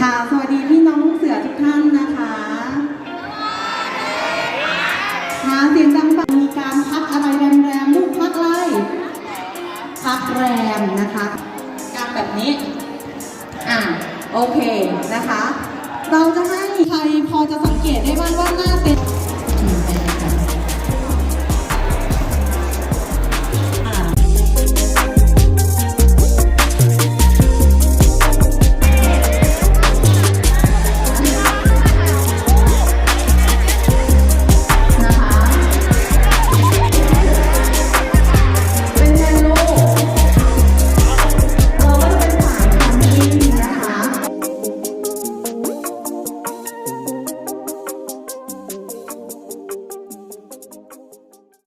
ค่ะ สวัสดีพี่น้องเสือทุกท่านนะคะหาเสียงดังฟังมีการพักอะไรแรมๆลูกพักอะไร พักแรมนะคะ การแบบนี้ อะ โอเคนะคะ เราจะให้ใครพอจะสังเกตได้บ้าง